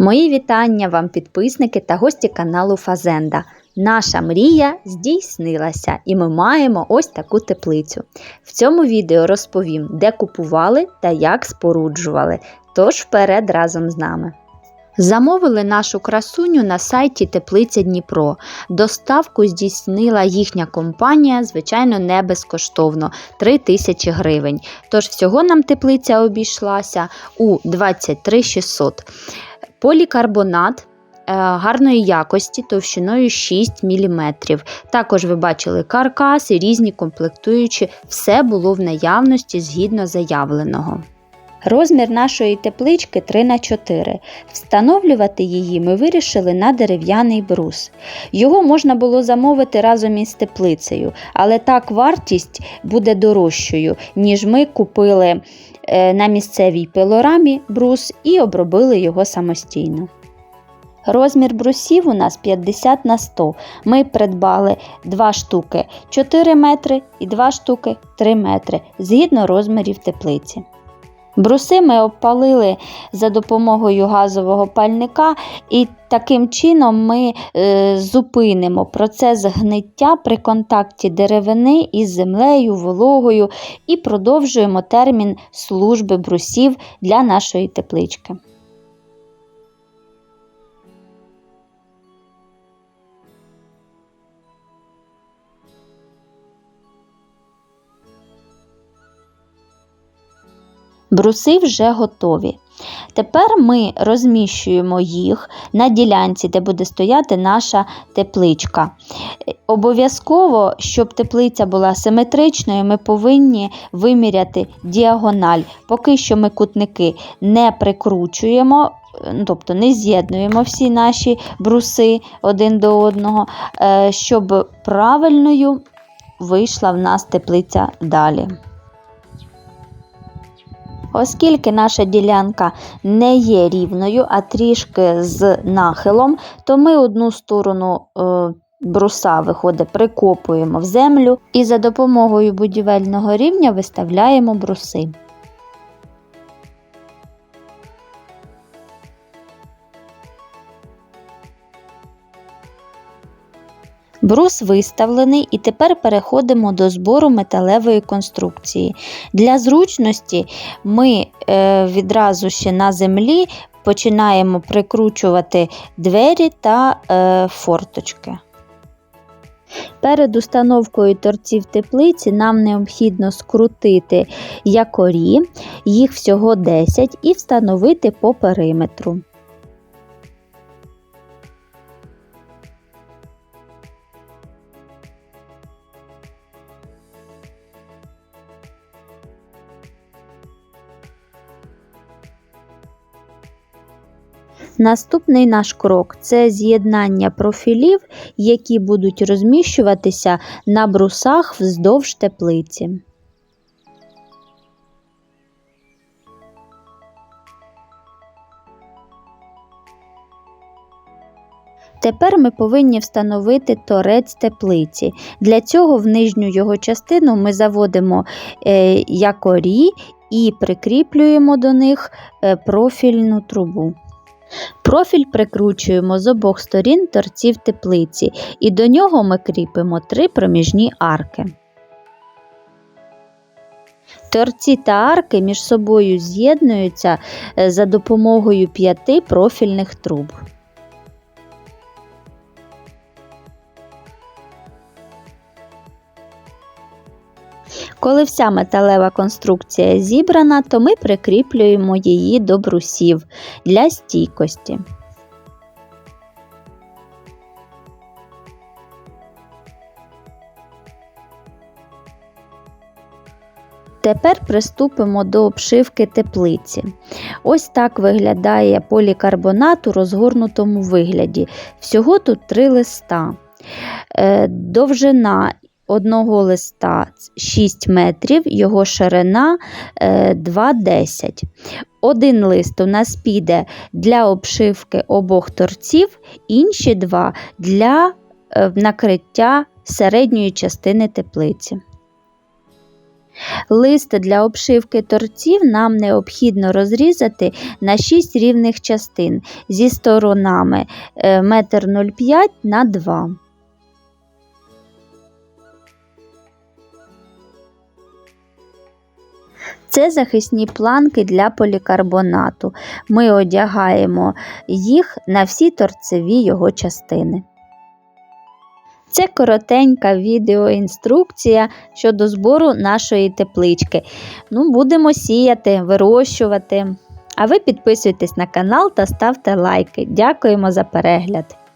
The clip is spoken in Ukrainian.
Мої вітання вам, підписники та гості каналу Фазенда. Наша мрія здійснилася, і ми маємо ось таку теплицю. В цьому відео розповім, де купували та як споруджували. Тож вперед разом з нами. Замовили нашу красуню на сайті Теплиця Дніпро. Доставку здійснила їхня компанія, звичайно, не безкоштовно 3 тисячі гривень. Тож всього нам теплиця обійшлася у 23 600. Полікарбонат. е, Гарної якості товщиною 6 мм. Також ви бачили каркаси, різні комплектуючі, все було в наявності згідно заявленого. Розмір нашої теплички 3х4. Встановлювати її ми вирішили на дерев'яний брус. Його можна було замовити разом із теплицею, але так вартість буде дорожчою, ніж ми купили на місцевій пилорамі брус і обробили його самостійно. Розмір брусів у нас 50 на 100. Ми придбали 2 штуки 4 метри і 2 штуки 3 метри згідно розмірів теплиці. Бруси ми обпалили за допомогою газового пальника, і таким чином ми е, зупинимо процес гниття при контакті деревини із землею, вологою і продовжуємо термін служби брусів для нашої теплички. Бруси вже готові. Тепер ми розміщуємо їх на ділянці, де буде стояти наша тепличка. Обов'язково, щоб теплиця була симетричною, ми повинні виміряти діагональ. Поки що ми кутники не прикручуємо. ну, Тобто не з'єднуємо всі наші бруси один до одного, е, щоб правильною вийшла в нас теплиця далі. Оскільки наша ділянка не є рівною, а трішки з нахилом, то ми одну сторону е, бруса виходить, прикопуємо в землю і за допомогою будівельного рівня виставляємо бруси. Брус виставлений і тепер переходимо до збору металевої конструкції. Для зручності ми е, відразу ще на землі починаємо прикручувати двері та е, форточки. Перед установкою торців теплиці нам необхідно скрутити якорі, їх всього 10 і встановити по периметру. Наступний наш крок це з'єднання профілів, які будуть розміщуватися на брусах вздовж теплиці. Тепер ми повинні встановити торець теплиці. Для цього в нижню його частину ми заводимо е, якорі і прикріплюємо до них е, профільну трубу. Профіль прикручуємо з обох сторін торців теплиці і до нього ми кріпимо три проміжні арки. Торці та арки між собою з'єднуються е, за допомогою п'яти профільних труб. Коли вся металева конструкція зібрана, то ми прикріплюємо її до брусів для стійкості. Тепер приступимо до обшивки теплиці. Ось так виглядає полікарбонат у розгорнутому вигляді. Всього тут три листа. Е, довжина одного листа 6 метрів, його ширина 2,10. Один лист у нас піде для обшивки обох торців, інші два для е, накриття середньої частини теплиці. Лист для обшивки торців нам необхідно розрізати на 6 рівних частин зі сторонами е, 1,05 на 2 Це захисні планки для полікарбонату. Ми одягаємо їх на всі торцеві його частини. Це коротенька відеоінструкція щодо збору нашої теплички. Ну, будемо сіяти, вирощувати. А ви підписуйтесь на канал та ставте лайки. Дякуємо за перегляд!